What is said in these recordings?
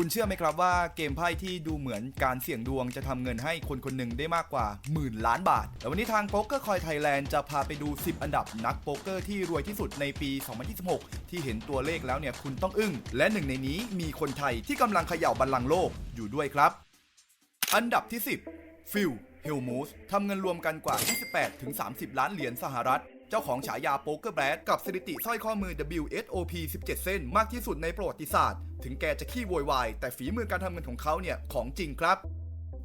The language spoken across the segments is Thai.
คุณเชื่อไหมครับว่าเกมไพ่ที่ดูเหมือนการเสี่ยงดวงจะทำเงินให้คนคนหนึ่งได้มากกว่าหมื่นล้านบาท แต่วันนี้ทางโป๊กเกอร์คอยไทยแลนด์จะพาไปดู 10 อันดับนักโป๊กเกอร์ที่รวยที่สุดในปี 2026 ที่เห็นตัวเลขแล้วเนี่ยคุณต้องอึ้ง และหนึ่งในนี้มีคนไทยที่กำลังเขย่าบัลลังก์โลกอยู่ด้วยครับ อันดับที่ 10 ฟิล เฮลมูสทำเงินรวมกันกว่า 28ถึง30 ล้านเหรียญสหรัฐ เจ้าของฉายาโป๊กเกอร์แบดกับสถิติสร้อยข้อมือ WSOP 17 เส้น มากที่สุดในประวัติศาสตร์ ถึงแกจะขี้โวยวาย แต่ฝีมือการทำเงินของเขาเนี่ย ของจริงครับ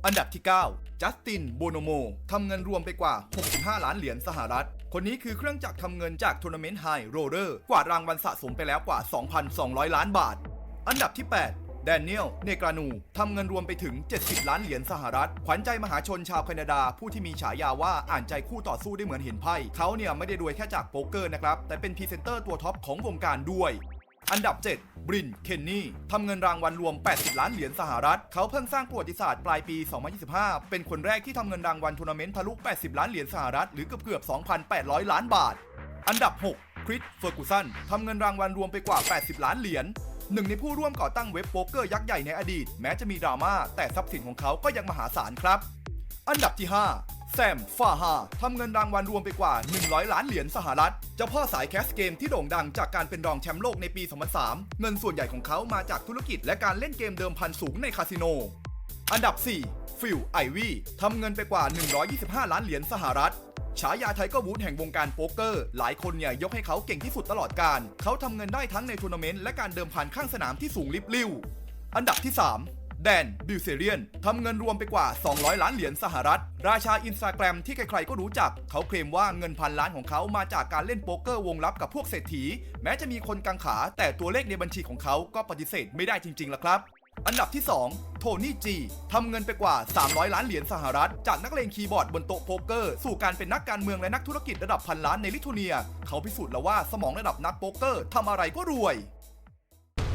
อันดับที่ 9 จัสติน โบโนโมทำเงินรวมไปกว่า 65 ล้านเหรียญสหรัฐ คนนี้คือเครื่องจักรทำเงินจากทัวร์นาเมนต์ไฮโรเลอร์กวาดรางวัลสะสมไปแล้วกว่า 2,200 ล้านบาท อันดับที่ 8 แดเนียล เนกรานูทำเงินรวมไปถึง 70 ล้านเหรียญสหรัฐ ขวัญใจมหาชนชาวแคนาดา ผู้ที่มีฉายาว่าอ่านใจคู่ต่อสู้ได้เหมือนเห็นไพ่ เขาเนี่ยไม่ได้รวยแค่จากโป๊กเกอร์นะครับ แต่เป็นพรีเซนเตอร์ตัวท็อปของวงการด้วยอันดับ 7 บริน เคนนี่ ทำเงินรางวัลรวม 80 ล้านเหรียญสหรัฐ เขาเพิ่งสร้างประวัติศาสตร์ปลายปี 2025 เป็นคนแรกที่ทำเงินรางวัลทัวร์นาเมนต์ทะลุ 80 ล้านเหรียญสหรัฐ หรือเกือบเกือบ 2,800 ล้านบาท อันดับ 6 คริสเฟอร์กูสัน ทำเงินรางวัลรวมไปกว่า 80 ล้านเหรียญหนึ่งในผู้ร่วมก่อตั้งเว็บโป๊กเกอร์ยักษ์ใหญ่ในอดีต แม้จะมีดราม่าแต่ทรัพย์สินของเขาก็ยังมหาศาลครับ อันดับที่ 5 แซมฟาฮาทำเงินรางวัลรวมไปกว่า 100 ล้านเหรียญสหรัฐ เจ้าพ่อสายแคสเกมที่โด่งดังจากการเป็นรองแชมป์โลกในปี 2003 เงินส่วนใหญ่ของเขามาจากธุรกิจและการเล่นเกมเดิมพันสูงในคาสิโน อันดับ 4ฟิลไอวี่ทำเงินไปกว่า 125 ล้านเหรียญสหรัฐ ฉายาไทเกอร์วูดแห่งวงการโป๊กเกอร์ หลายคนเนี่ยยกให้เขาเก่งที่สุดตลอดการ เขาทำเงินได้ทั้งในทัวร์นาเมนต์และการเดิมพันข้างสนามที่สูงลิบลิ่ว อันดับที่ 3 แดนบิลเซเรียนทำเงินรวมไปกว่า 200 ล้านเหรียญสหรัฐ ราชาอินสตาแกรมที่ใครๆก็รู้จัก เขาเคลมว่าเงินพันล้านของเขามาจากการเล่นโป๊กเกอร์วงลับกับพวกเศรษฐี แม้จะมีคนกังขา แต่ตัวเลขในบัญชีของเขาก็ปฏิเสธไม่ได้จริงๆล่ะครับ อันดับที่ 2 โทนี่จีทำเงินไปกว่า 300 ล้านเหรียญสหรัฐ จากนักเลงคีย์บอร์ดบนโต๊ะโป๊กเกอร์ สู่การเป็นนักการเมืองและนักธุรกิจระดับพันล้านในลิทัวเนีย เขาพิสูจน์แล้วว่าสมองระดับนักโป๊กเกอร์ทำอะไรก็รวย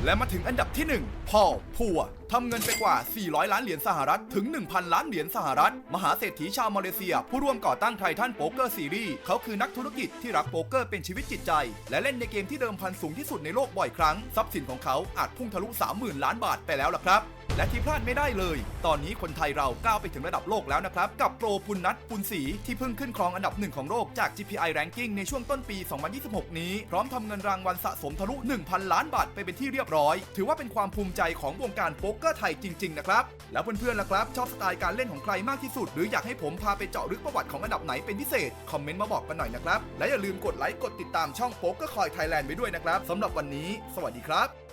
และมาถึงอันดับที่ 1พอลพัวทำเงินไปกว่า 400 ล้านเหรียญสหรัฐถึง 1,000 ล้านเหรียญสหรัฐ มหาเศรษฐีชาวมาเลเซีย ผู้ร่วมก่อตั้งไททันโป๊กเกอร์ซีรีส์เขาคือนักธุรกิจที่รักโป๊กเกอร์เป็นชีวิตจิตใจ และเล่นในเกมที่เดิมพันสูงที่สุดในโลกบ่อยครั้ง ทรัพย์สินของเขาอาจพุ่งทะลุ 30,000 ล้านบาทไปแล้วล่ะครับ และที่พลาดไม่ได้เลย ตอนนี้คนไทยเราก้าวไปถึงระดับโลกแล้วนะครับ กับโปรปุณนัทปุณศรีที่เพิ่งขึ้นครองอันดับหนึ่งของโลกจาก GPI Ranking ในช่วงต้นปี 2026 นี้ พร้อมทำเงินรางวัลสะสมทะลุ 1,000 ล้านบาทไปเป็นที่เรียบร้อย ถือว่าเป็นความภูมิใจของวงการโป๊กเกอร์ไทยจริง ๆ นะครับ แล้วเพื่อนๆล่ะครับ ชอบสไตล์การเล่นของใครมากที่สุด หรืออยากให้ผมพาไปเจาะลึกประวัติของอันดับไหนเป็นพิเศษคอมเมนต์มาบอกกันหน่อยนะครับและอย่าลืมกดไลค์กดติดตามช่องโป๊กเกอร์คอยไทยแลนด์ไปด้วยนะครับสำหรับวันนี้ สวัสดีครับ